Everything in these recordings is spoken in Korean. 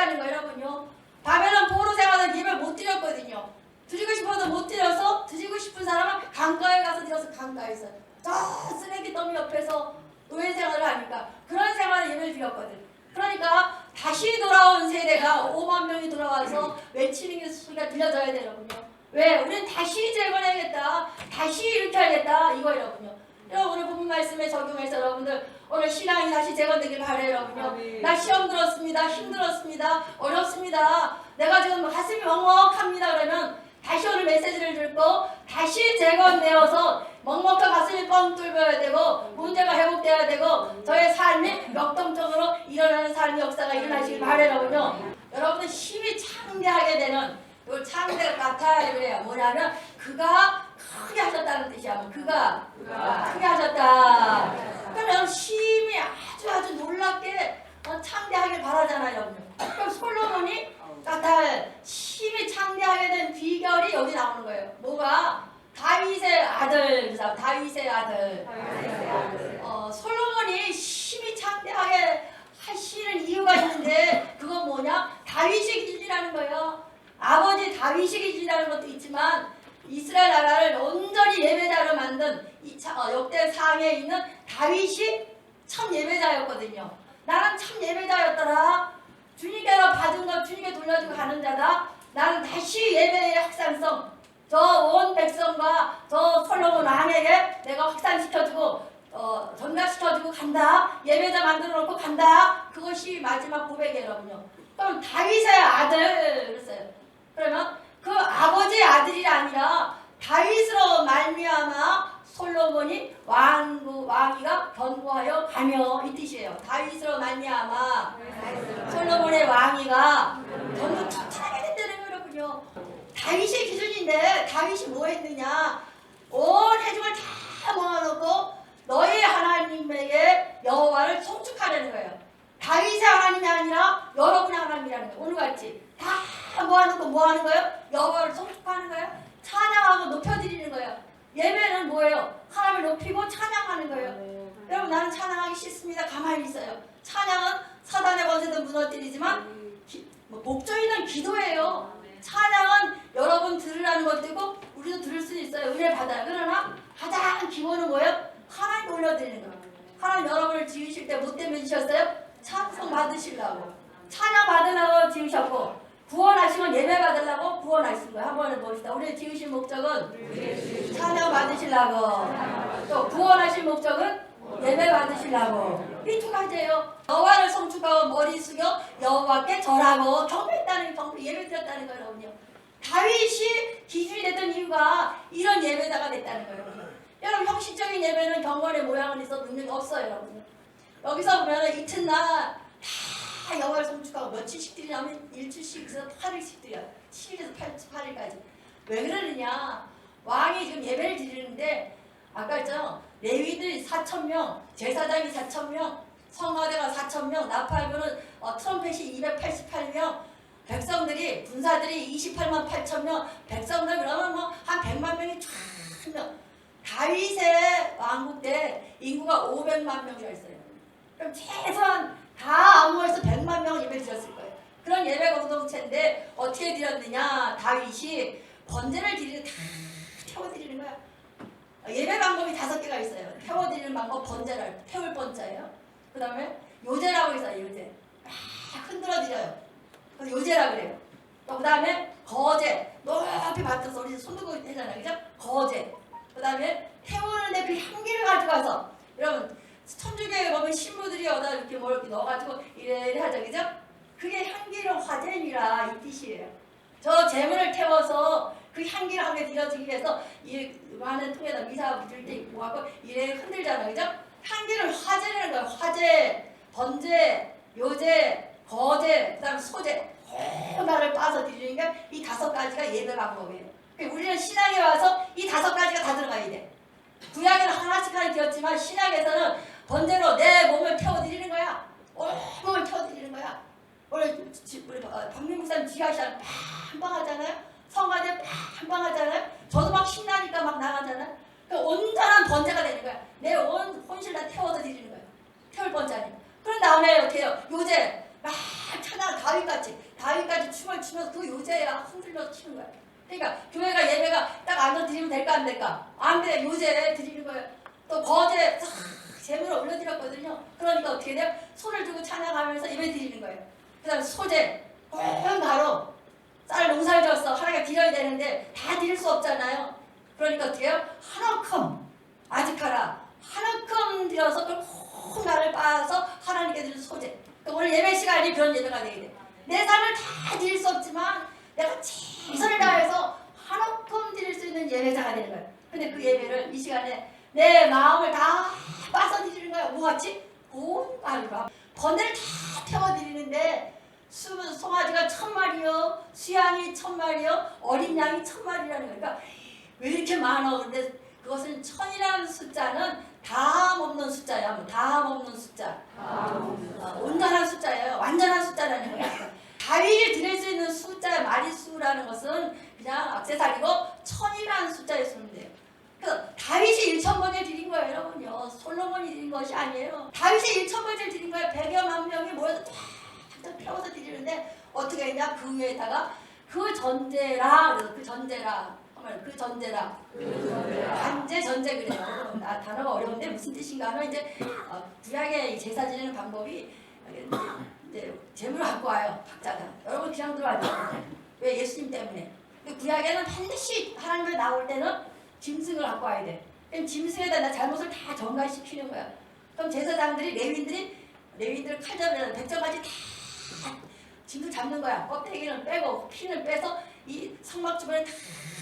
없다는 거예요, 여러분요. 바벨론 포로 생활은 예배 못 드렸거든요. 드리고 싶어도 못 드려서 드리고 싶은 사람은 강가에 가서 드려서 강가에서 저 쓰레기 더미 옆에서 노예 생활을 하니까 그런 생활을 예배를 드렸거든. 그러니까 다시 돌아온 세대가 5만 명이 돌아와서 외치는 게 소리가 들려져야 되거든요. 왜? 우리는 다시 재건해야겠다. 다시 이렇게 하겠다. 이거예요군요. 여러분 오늘 본문 말씀에 적용해서 여러분들 오늘 신앙이 다시 재건되길 바래요. 아멘. 나 시험 들었습니다. 힘들었습니다. 어렵습니다. 내가 지금 가슴이 먹먹합니다. 그러면 다시 오늘 메시지를 듣고 다시 재건되어서 먹먹한 가슴이 뻥 뚫려야 되고 문제가 회복돼야 되고 저의 삶이 역동적으로 일어나는 삶의 역사가 일어나시길 바래요군요. 여러분들 힘이 창대하게 되는 요 창대 같아 그래요. 뭐냐면 그가 크게 하셨다는 뜻이야. 뭐 그가 그가 크게 하셨다. 그러면 힘이 아주 아주 놀랍게 어, 창대하길 바라잖아요. 그럼 솔로몬이 까탈 힘이 창대하게 된 비결이 여기 나오는 거예요. 뭐가 다윗의 아들, 그 사람, 다윗의 아들. 어, 솔로몬이 힘이 창대하게 하시는 이유가 있는데 그건 뭐냐? 다윗의 기준이라는 거예요. 아버지 다윗의 기준이라는 것도 있지만 이스라엘 나라를 온전히 예배자로 만든 이 차- 어, 역대 상에 있는 다윗이 참 예배자였거든요. 나는 참 예배자였더라. 주님께로 받은 것 주님께 돌려주고 가는 자다. 나는 다시 예배의 확산성 저 온 백성과 저 솔로몬 왕에게 내가 확산시켜주고 어, 전가시켜주고 간다. 예배자 만들어 놓고 간다. 그것이 마지막 여러분요. 그럼 다윗의 아들 그랬어요. 그러면 그 아버지의 아들이 아니라 다윗으로 말미암아 솔로몬이 왕구 왕위가 견고하여 가며 이 뜻이에요. 다윗으로 말미암아 솔로몬의 왕위가 전부 튼튼하게 됐다는 거로군요. 다윗의 기준인데 다윗이 뭐 했느냐? 온 회중을 다 모아놓고 너희 하나님에게 여호와를 송축하려는 거예요. 다윗의 하나님이 아니라 여러분의 하나님이라는 거예요. 오늘 같이 다 모아놓고 뭐 하는 거예요? 여호와를 송축하는 거예요. 찬양하고 높여드리는 거예요. 예배는 뭐예요? 하나님을 높이고 찬양하는 거예요. 여러분 나는 찬양하기 싫습니다. 가만히 있어요. 찬양은 사단의 권세도 무너뜨리지만 기- 뭐 목적이는 기도예요. 찬양은 여러분 들으라는 것도 있고 우리도 들을 수 있어요. 은혜 받아요. 그러나 가장 기본은 뭐예요? 하나님 올려드리는 거예요. 하나님 여러분을 지으실 때 뭐 때문에 지으셨어요? 찬송 받으시려고. 찬양 받으려고 지으셨고 구원하시면 예배 받으려고 구원하신 거예요. 한번 해봅시다. 우리 지으신 목적은 찬양 받으시려고 또 구원하신 목적은 예배 받으시려고 이 두 가지예요. 여호와를 성축하고 머리 숙여 여호와께 절하고 경배했다는 경배 예배 드렸다는 거예요, 여러분요. 다윗이 기준이 됐던 이유가 이런 예배자가 됐다는 거예요. 여러분. 여러분 형식적인 예배는 경건의 모양은 있어도 능력이 없어요, 여러분. 여기서 보면 이튿날 다 여호와를 성축하고 며칠씩 드리냐면 일주일씩에서 8일씩 드려요. 7일에서 8, 8일까지. 왜 그러느냐? 왕이 지금 예배를 드리는데 아까 했잖아. 레위들이 4천 명, 제사장이 4천 명, 성가대가 4천 명, 나팔부는 어, 트럼펫이 288명, 백성들이 군사들이 28만 8천 명, 백성들 그러면 뭐 한 100만 명이 쫙 명. 다윗의 왕국 때 인구가 500만 명이라 했어요. 그럼 최소한 다 암호에서 100만 명을 예배 드렸을 거예요. 그런 예배 공동체인데 어떻게 드렸느냐? 다윗이 번제를 드리는 다 태워드리는 거야. 예배 방법이 다섯 개가 있어요. 태워드리는 방법 번제를 태울 번자예요. 그 다음에 요제라고 있어요. 요제. 막 흔들어 드려요. 그래서 요제라 그래요. 그 다음에 거제. 높이 받쳐서 우리 손 들고 했잖아요. 그죠? 거제. 그 다음에 태우는 데 그 향기를 가져가서 여러분 천주 보면 신부들이 여기다 이렇게 뭘 이렇게 넣어가지고 이래 이래 하죠. 그죠? 그게 향기를 화제니라 이 뜻이에요. 저 재물을 태워서 그 향기를 함께 드려지기 위해서 이 많은 통에다 미사 드릴 때 모아고 이래 흔들잖아요. 그죠? 향기를 화제라는 거예요. 화제, 번제, 요제, 거제, 그 다음 소제 하나를 게이 다섯 가지가 예배 방법이에요. 그러니까 우리는 신앙에 와서 이 다섯 가지가 다 들어가야 돼. 구약에는 하나씩 하나 되었지만 신약에서는 번제로 내 몸을 태워드리는 거야. 온 몸을 태워드리는 거야. 오늘 지- 우리 어, 박민 목사님 지하시는 팡팡 하잖아요. 성가대 팡팡 하잖아요. 저도 막 신나니까 막 나가잖아요. 그 온전한 번제가 되는 거야. 내 온 혼실 다 태워서 드리는 거야. 태울 번제니. 그런 다음에 어떻게 해요? 요새 막 찬양 다 다윗같이 다윗같이 춤을 추면서 그 요제야 흔들려서 추는 거야. 그러니까 교회가 예배가 딱 앉아 드리면 될까 안 될까? 안 돼. 요제 드리는 거예요. 또 거제 싹 재물을 올려드렸거든요. 그러니까 어떻게 돼요? 손을 들고 찬양하면서 예배 드리는 거예요. 그 다음 소재 꽁 가로 쌀 농사를 졌어. 하나가 드려야 되는데 다 드릴 수 없잖아요. 그러니까 어떻게 해요? 한움큼 아직하라 한움큼 들여서 그콩 나를 빻아서 하나님께 드리는 소재. 그러니까 오늘 예배 시간이 그런 예배가 되게 돼. 내 삶을 다 드릴 수 없지만 내가 최선을 다해서 한움큼 드릴 수 있는 예배자가 되는 거예요. 근데 그 예배를 이 시간에 내 마음을 다 빠서 드리는 거야. 뭐같이? 온 마음으로. 번뇌를 다 태워드리는데 수, 송아지가 천 마리요, 수양이 천 마리요, 어린 양이 천 마리라는 거니까 왜 이렇게 많아? 근데 그것은 천이라는 숫자는 다함 없는 숫자야. 뭐 다함 없는 숫자. 어, 온전한 숫자예요. 완전한 숫자라는 거야. 다윗이 드릴 수 있는 숫자 마리수라는 것은 그냥 악세사리고 천이라는 숫자에 쓰면 돼요. 그 다윗이 1천 번을 드린 거예요, 여러분요. 솔로몬이 드린 것이 아니에요. 다윗이 1천 번을 드린 거예요. 백여만 명이 모여서 쫙쫙 태워서 드리는데 어떻게 했냐? 그 위에다가 그 전제라 그 전제라 그 전제라 반제 전제 그래요. 아, 단어가 어려운데 무슨 뜻인가 하면 이제 어, 구약의 이 제사 지내는 방법이 이제 재물을 갖고 와요 각자가 여러분 그냥 돼요. 왜 예수님 때문에. 구약에는 반드시 하나님을 나올 때는 짐승을 갖고 와야 돼. 그럼 짐승에다 나 잘못을 다 전가시키는 거야. 그럼 제사장들이 레위인들이 레위인들 칼 잡으면 백정까지 다 짐승 잡는 거야. 껍데기는 빼고 피는 빼서 이 성막 주변에 다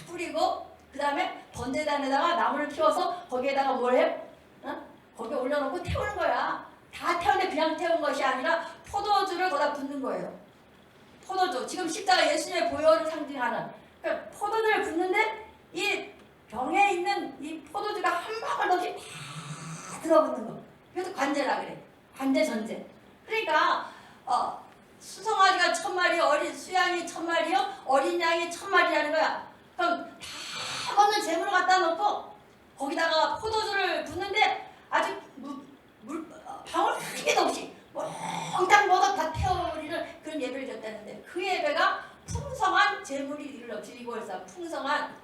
뿌리고 그 다음에 번제단에다가 나무를 피워서 거기에다가 뭘 해? 어? 거기에 올려놓고 태우는 거야. 다 태우는데 그냥 태운 것이 아니라 포도주를 거기다 붓는 거예요. 포도주. 지금 십자가 예수님의 보혈을 상징하는. 그러니까 포도주를 붓는데 이 병에 있는 이 포도주가 한 방울 없이 다 들어붙는 거. 그래서 관제라 그래. 관제 전제. 그러니까 어, 수성아지가 천 마리, 어린 수양이 천 마리요, 어린 양이 천 마리라는 거야. 그럼 다 먹는 재물을 갖다 놓고 거기다가 포도주를 붓는데 아직 물, 물 어, 방울 한 개도 없이 몽땅 먹어 다 태워버리는 그런 예배를 드렸다는데 그 예배가 풍성한 재물이 드리고 있어. 풍성한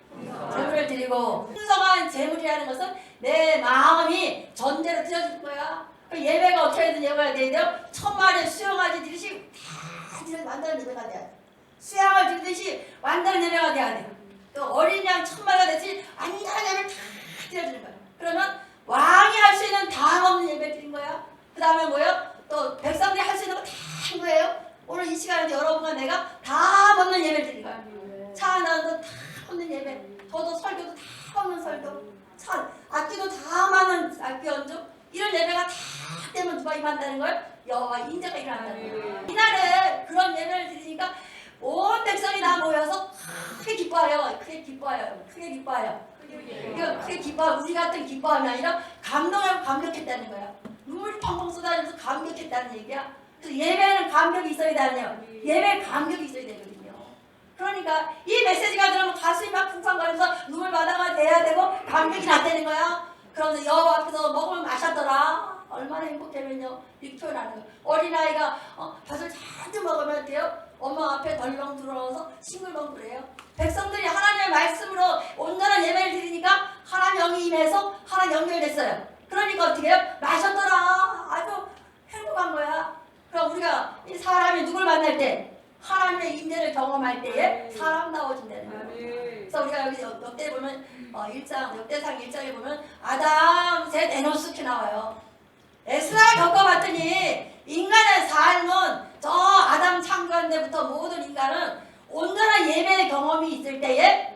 재물을 드리고 풍성한 재물이라는 것은 내 마음이 전제로 드려질 거야. 그 예배가 어떻게 되든 예배가 돼요. 천마리 수영하지 드듯이 다 드려 완전한 예배가 돼야 돼. 수양을 드듯이 완전한 예배가 돼야 돼. 또 어린 양 천마리가 되듯이 완전한 예배를 다 드려주는 거야. 그러면 왕이 할 수 있는 다음 없는 예배 드린 거야. 그 다음에 뭐요? 또 백성들이 할 수 있는 거 다 한 거예요. 오늘 이 시간에 여러분과 내가 다 먹는 예배 드린 거야. 차 하나도 다 먹는 예배. 저도 설교도 다 먹는 설교. 차 악기도 다 많은 악기 연주. 이런 예배가 다 되면 누가 임한다는 걸? 여호와 인자가 일어난다는 거야. 이날에 그런 예배를 드리니까 온 백성이 다 모여서 크게 기뻐해요. 크게 기뻐해요. 크게 기뻐해요. 크게 기뻐 우리 같은 기뻐함이 아니라 감동하고 감격했다는 거야. 눈물이 펑펑 쏟아지면서 감격했다는 얘기야. 그래서 예배는 감격이 있어야 되네요. 예배 감격이 있어야 되거든요. 그러니까 이 메시지가 들으면 가슴이 막 쿵쾅거리면서 눈물 바다가 돼야 되고 감격이 났다는 거야. 그러면서 여호와 앞에서 먹으면 마셨더라. 얼마나 행복하면요. 표현하는 거야. 어린아이가 어, 젖을 잔뜩 먹으면 돼요. 엄마 앞에 덜렁 들어와서 싱글벙글해요. 백성들이 하나님의 말씀으로 온전한 예배를 드리니까 하나님 영이 임해서 하나님 연결됐어요. 그러니까 어떻게 해요? 마셨더라. 아주 행복한 거야. 그럼 우리가 이 사람이 누굴 만날 때 하나님의 임재를 경험할 때에 사람다워진다는 거예요. 그래서 우리가 여기 역- 역대 보면 어, 1장 역대상 1장에 보면 아담 셋 에노스키 나와요. 에스라 겪어봤더니 인간의 삶은 저 아담 창조한 데부터 모든 인간은 온전한 예배의 경험이 있을 때에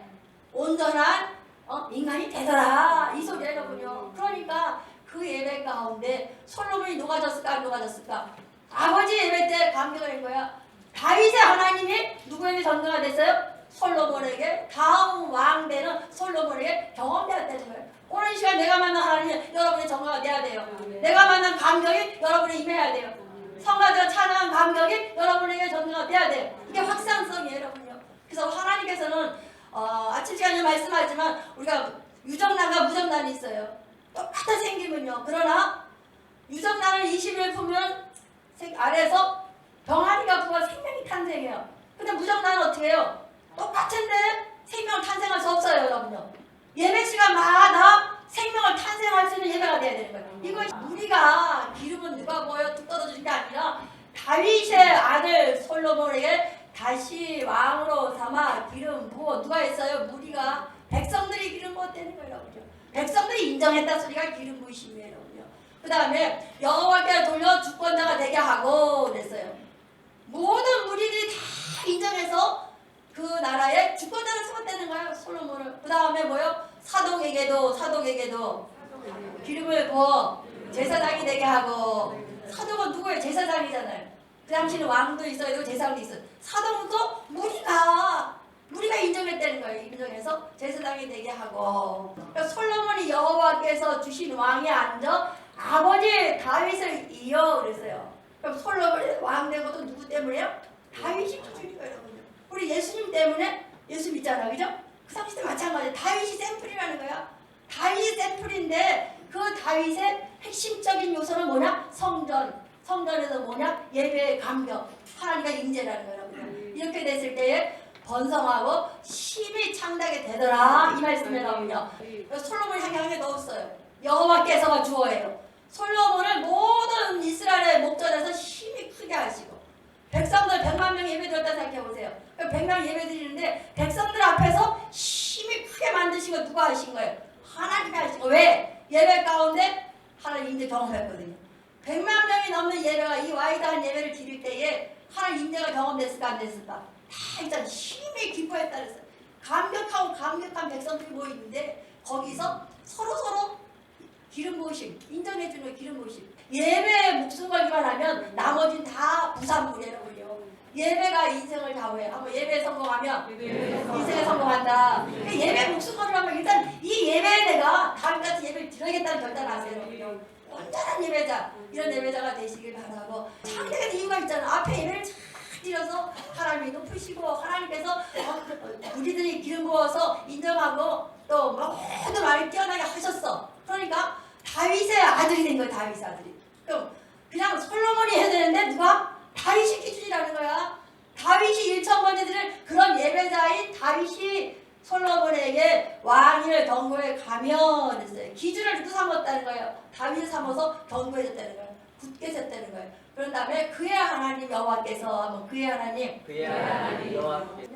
온전한 어, 인간이 되더라 이 소리라군요. 그러니까 그 예배 가운데 솔로몬이 녹아졌을까 안 녹아졌을까? 아버지 예배 때 감격을 한 거야. 다윗의 하나님이 누구에게 전가가 됐어요? 솔로몬에게 다음 왕 되는 솔로몬에게 경험되었다는 거예요. 오늘 이 시간 내가 만난 하나님 여러분의 전가가 돼야 돼요. 내가 만난 감격이 여러분에 임해야 돼요. 성가대가 찬양한 감격이 여러분에게 전가가 돼야 돼요. 이게 확산성이에요, 여러분요. 그래서 하나님께서는 어, 아침 시간에 말씀하지만 우리가 유정란과 무정란이 있어요. 똑같은 생기면요. 그러나 유정란을 20일 품으면 생- 아래에서 병아리가 부어 생명이 탄생해요. 근데 무정란 어떻게 해요? 똑같은데 생명을 탄생할 수 없어요, 여러분요. 예배 시간마다 생명을 탄생할 수 있는 예배가 돼야 되는 거예요. 이거 우리가 기름은 누가 보여 뚝 떨어지는 게 아니라 다윗의 아들 솔로몬에게 다시 왕으로 삼아 기름 부어 누가 했어요? 무리가 백성들이 기름 부었다는 거예요. 백성들이 인정했다 소리가 기름 부으심이에요. 그 다음에 여호와께 돌려 주권자가 되게 하고 그랬어요. 모든 무리들이 다 인정해서 그 나라에 주권자를 세웠다는 거예요. 솔로몬을. 그 다음에 뭐요? 사독에게도 사독에게도 기름을 부어 제사장이 되게 하고 사독은 누구예요? 제사장이잖아요. 그 당시는 왕도 있어야 되고 제사장도 있어요. 사독도 무리가 무리가 인정했다는 거예요. 인정해서 제사장이 되게 하고 그러니까 솔로몬이 여호와께서 주신 왕에 앉아 아버지 다윗을 이어 그랬어요. 그럼 솔로몬이 왕된 것도 누구 때문에요? 다윗이 거예요. 여러분요. 우리 예수님 때문에 예수 믿잖아, 그죠? 그 당시 때 마찬가지. 다윗이 샘플이라는 거야. 다윗이 샘플인데 그 다윗의 핵심적인 요소는 뭐냐? 성전. 성전에서 뭐냐? 예배의 감격. 하나님과 임재라는 거예요. 여러분요. 이렇게 됐을 때에 번성하고 심히 창다게 되더라 이 말씀에 나오면요. 솔로몬이 향하게 넣었어요. 여호와께서가 주어예요. 솔로몬을 모든 이스라엘의 목전에서 힘이 크게 하시고 백성들 100만 명 예배 드렸다 생각해 보세요. 100명 예배 드리는데 백성들 앞에서 힘이 크게 만드신 거 누가 하신 거예요? 하나님이 거. 왜? 예배 가운데 하나님 인재 경험했거든요. 100만 명이 넘는 예배가 이 와이드한 예배를 드릴 때에 하나님 인재가 경험됐을까 안 됐을까? 다 일단 힘이 기뻐했다 그랬어요. 감격하고 감격한 백성들이 모이는데 거기서 서로 서로 기름 부으심 인정해주는 기름 부으심 예배에 목숨 걸기만 하면 나머지는 다 부산물이라고요. 예배가 인생을 좌우해. 한번 예배에 성공하면 인생에 성공한다. 그 예배 목숨 걸으려면 일단 이 예배에 내가 다음 같은 예배를 드려야겠다는 결단하세요. 여러분요. 온전한 예배자 이런 예배자가 되시길 바라고 상대가 이유가 있잖아. 앞에 예배를 잘 드려서 하나님이 높으시고 하나님께서 어, 우리들이 기름 부어서 인정하고 또 모든 말을 뛰어나게 하셨어. 그러니까 다윗의 아들이 된 거야 다윗의 아들이. 그럼 그냥 솔로몬이 해야 되는데 누가 다윗이 기준이라는 거야. 다윗이 일천 번째들을 그런 예배자인 다윗이 솔로몬에게 왕위를 경고에 가면 했어요. 기준을 누구 삼았다는 거예요. 다윗을 삼아서 경고해줬다는 거예요. 굳게 섰다는 거예요. 그런 다음에 그의 하나님 여호와께서 한번 그의 하나님 그의 하나님 여호와께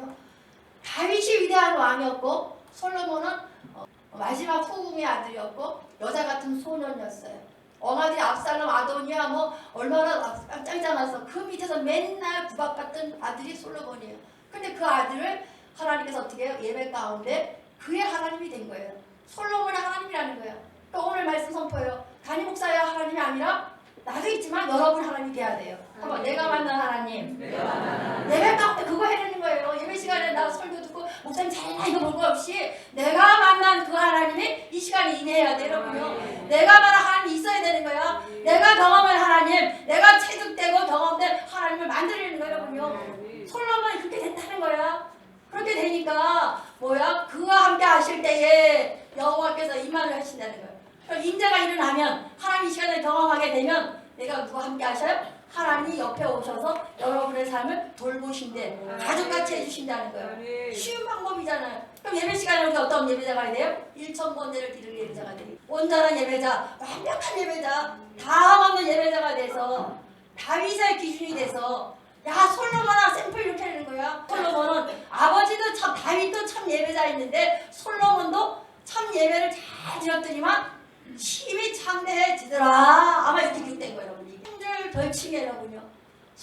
다윗이 위대한 왕이었고 솔로몬은 어, 마지막 후궁의 아들이었고 여자 같은 소년이었어요. 엄마들이 압살롬 아도니아 뭐 얼마나 짱짱해서 그 밑에서 맨날 구박받던 아들이 솔로몬이에요. 근데 그 아들을 하나님께서 어떻게 해요? 예배 가운데 그의 하나님이 된 거예요. 솔로몬의 하나님이라는 거예요. 또 오늘 말씀 선포해요. 담임 목사의 하나님이 아니라 나도 있지만 여러분 하나님이 돼야 돼요. 한번 내가 만난 하나님. 예배 가운데 그거 해내는 거예요. 예배 시간에 나 설교 목사님 이거 볼거 없이 내가 만난 그 하나님이 이 시간에 임해야 돼 여러분요. 내가 만난 하나님이 있어야 되는 거야. 내가 경험한 하나님, 내가 체득되고 경험된 하나님을 만들어내는 거예요 여러분요. 솔로몬이 그렇게 됐다는 거야. 그렇게 되니까 뭐야? 그와 함께 하실 때에 여호와께서 임하를 하신다는 거예요. 인자가 일어나면 하나님 이 시간을 경험하게 되면 내가 누가 함께 하셔요? 하나님이 옆에 오셔서 여러 분의 삶을 돌보신대 가족같이 해주신다는 거예요. 쉬운 방법이잖아요. 그럼 예배 시간에 우리 어떤 예배자가 돼요? 1천 번째를 드릴 예배자가 돼요. 온전한 예배자, 완벽한 예배자, 다음 없는 예배자가 돼서 다윗의 기준이 돼서 야 솔로몬아 샘플 이렇게 하는 거야. 솔로몬은 아버지도 참 다윗도 참 예배자였는데 솔로몬도 참 예배를 잘 드렸더니만 힘이 창대해지더라. 아마 이렇게 기록된 거예요, 여러분. 힘들 벌침이 여러분요.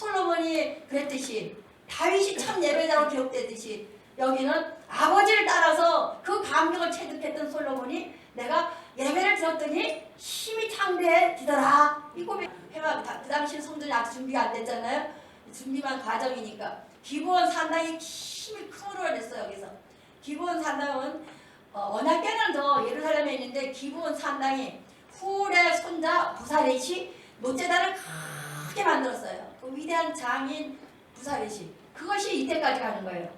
솔로몬이 그랬듯이 다윗이 참 예배자로 기록됐듯이 여기는 아버지를 따라서 그 감격을 체득했던 솔로몬이 내가 예배를 드렸더니 힘이 창대해지더라. 이 고백 해봐. 다- 그 당시 성전이 아직 준비가 안 됐잖아요. 준비만 과정이니까 기본 산당이 힘이 크므로 됐어요 여기서 기본 산당은 어, 언약궤는 더 예루살렘에 있는데 기본 산당이 훌의 손자 부사렛이 노제단을 크게 만들었어요. 그 위대한 장인 부사렛이 그것이 이때까지 가는 거예요.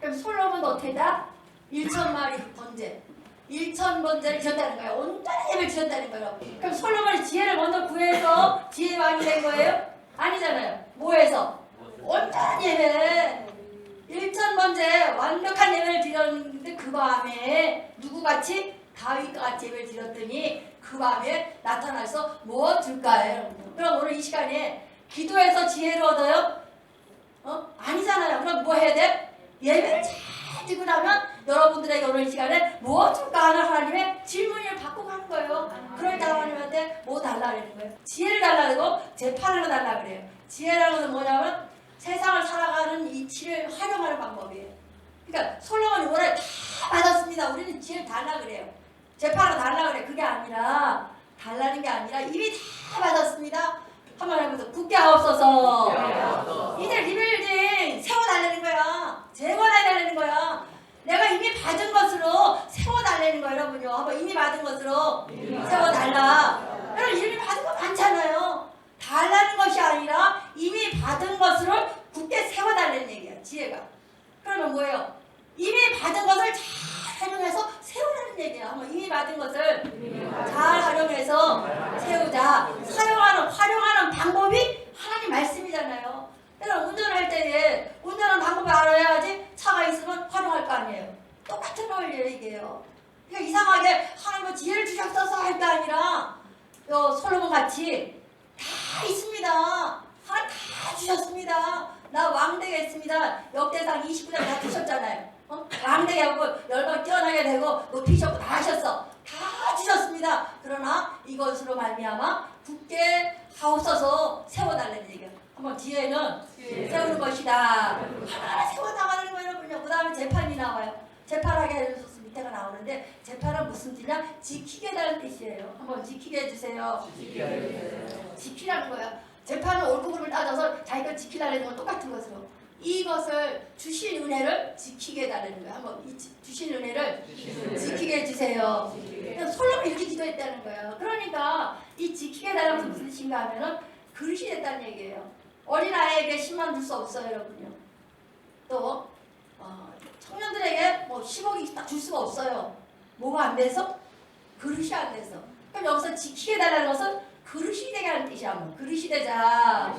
그럼 솔로몬도 어떻게 다 1천 마리 번제 1천 번제를 지었다는 거예요. 온전한 예배를 지었다는 거예요. 그럼 솔로몬이 지혜를 먼저 구해서 지혜 왕이 된 거예요? 아니잖아요. 뭐해서? 온전한 예배. 1천 번째 완벽한 예배를 드렸는데 그 밤에 누구같이 다윗과 같이 예배를 드렸더니 그 밤에 나타나서 뭐 줄까요? 그럼 오늘 이 시간에 기도해서 지혜를 얻어요? 어? 아니잖아요. 그럼 뭐 해야 돼? 예배 잘 드리고 나면 여러분들에게 오늘 이 시간에 뭐 줄까 하는 하나님의 질문을 받고 가는 거예요. 그럴 때 하나님한테 뭐 달라 그러는 거예요. 지혜를 달라 그러고 재판을 달라 그래요. 지혜라는 것은 뭐냐면 세상을 살아가는 이치를 활용하는 방법이에요. 그러니까 솔로몬이 뭐래 다 받았습니다. 우리는 지혜를 달라 그래요. 재판을 달라 그래. 그게 아니라 달라는 게 아니라 이미 다 받았습니다. 한번 해보세요. 굳게 하옵소서. 이제 리빌딩 세워달라는 거야. 재건해달라는 거야. 내가 이미 받은 것으로 세워달라는 거야, 여러분요. 한번 이미 받은 것으로 세워달라. 여러분 이미 받은 거 많잖아요. 달라는 것이 아니라 이미 받은 것으로 굳게 세워달라는 얘기야, 지혜가. 그러면 뭐예요? 이미 받은 것을 잘 활용해서 세우라는 얘기야. 한번 이미 받은 것을 잘 활용해서 세우자. 사용하는, 활용하는 방법이 하나님 말씀이잖아요. 그러니까 운전할 때에 운전하는 방법을 알아야지 차가 있으면 활용할 거 아니에요. 똑같은 원리예요, 이게요. 그러니까 이상하게 하나님은 지혜를 주셨어서 할 게 아니라 요 솔로몬 같이 다 있습니다. 하나님 다 주셨습니다. 나 왕 되겠습니다. 역대상 29장 다 주셨잖아요. 어? 왕 되게 하고 열방 뛰어나게 되고 높이셨고 다 하셨어. 다 주셨습니다. 그러나 이것으로 말미암아 굳게 하옵소서 세워달라는 얘기야. 한번 뒤에는 세우는 것이다. 하나하나 세워나가는 거예요. 그 다음에 재판이 나와요. 재판하게 해줘서 밑에가 나오는데 재판은 무슨 뜻이냐? 지키게 해달라는 뜻이에요. 한번 지키게 해주세요. 지키라는 거야. 재판은 옳고 그름을 따져서 자기가 지키라는 건 똑같은 것으로 이것을 주신 은혜를 지키게 해달라는 거야. 한번 이 주신 은혜를 지키게 해주세요. 솔로몬 이렇게 기도했다는 거예요. 그러니까 이 지키게 해달라는 것은 무슨 뜻인가 하면은 그릇이 됐다는 얘기예요. 어린아이에게 10만 줄 수 없어요, 여러분요. 또 어, 청년들에게 뭐 10억이 딱 줄 수가 없어요. 뭐가 안 돼서? 그릇이 안 돼서. 그럼 여기서 지키게 해달라는 것은 그릇이 되게 하는 뜻이야. 뭐. 그릇이 되자.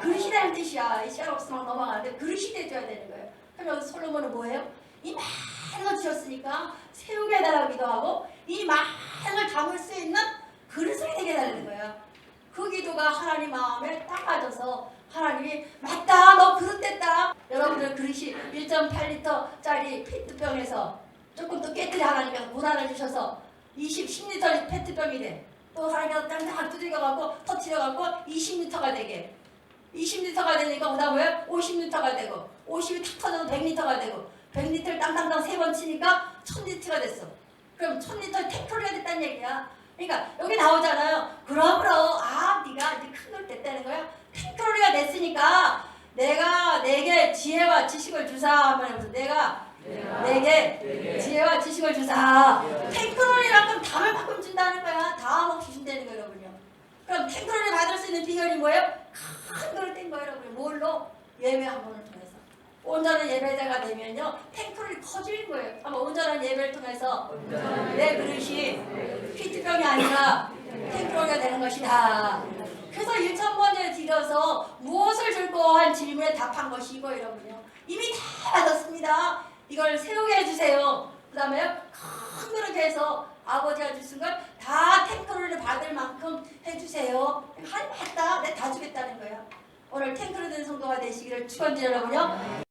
그릇이 되는 뜻이야. 이 시간 없으면 넘어가는데 그릇이 돼줘야 되는 거예요. 그럼 여기 솔로몬은 뭐예요? 이 많은 걸 주셨으니까 세우게 해달라고 기도 하고 이 많은 걸 담을 수 있는 그릇을 되게 해달라는 거예요. 그 기도가 하나님 마음에 딱 맞아서 하나님이 맞다 너 그릇 됐다 여러분들 그릇이 1.8리터짜리 페트병에서 조금 더 깨끗이 하나님께서 문화를 주셔서 20, 10리터 페트병이 돼. 또 하나님께서 땅땅 두들겨갖고 터트려갖고 20리터가 되게 20리터가 되니까 그다음 에 50리터가 되고 50이 탁 터져서 100리터가 되고 100리터를 땅땅땅 세 번 치니까 1000리터가 됐어. 그럼 1000리터 탱크가 됐다는 얘기야. 그러니까 여기 나오잖아요. 그럼 아 네가 이제 큰걸 됐다는 거야. 탱크로리가 됐으니까 내가 내게 지혜와 지식을 주사 하면 내가 내게 지혜와 지식을 주사. 탱크로리란 건 담을 만큼 준다는 거야. 다 먹기 준다는 거예요, 여러분요. 그럼 탱크로리 받을 수 있는 비결이 뭐예요? 큰 그릇 된 거예요, 여러분. 뭘로? 예배 한 번을 통해서. 온전한 예배자가 되면요, 탱크로리 커지는 거예요. 한번 온전한 예배를 통해서 내 그릇이 피트병이 아니라 탱크로리가 되는 것이다. 그래서 1천번째 드려서 무엇을 줄고 한 질문에 답한 것이 이거 여러분요. 이미 다 받았습니다. 이걸 세우게 해주세요. 그 다음에 큰 그릇에서 아버지가 주신 걸다 탱크로를 받을 만큼 해주세요. 한 맞다. 내가 다 주겠다는 거야. 오늘 탱크로 된 성도가 되시기를 축원드려 여러분요.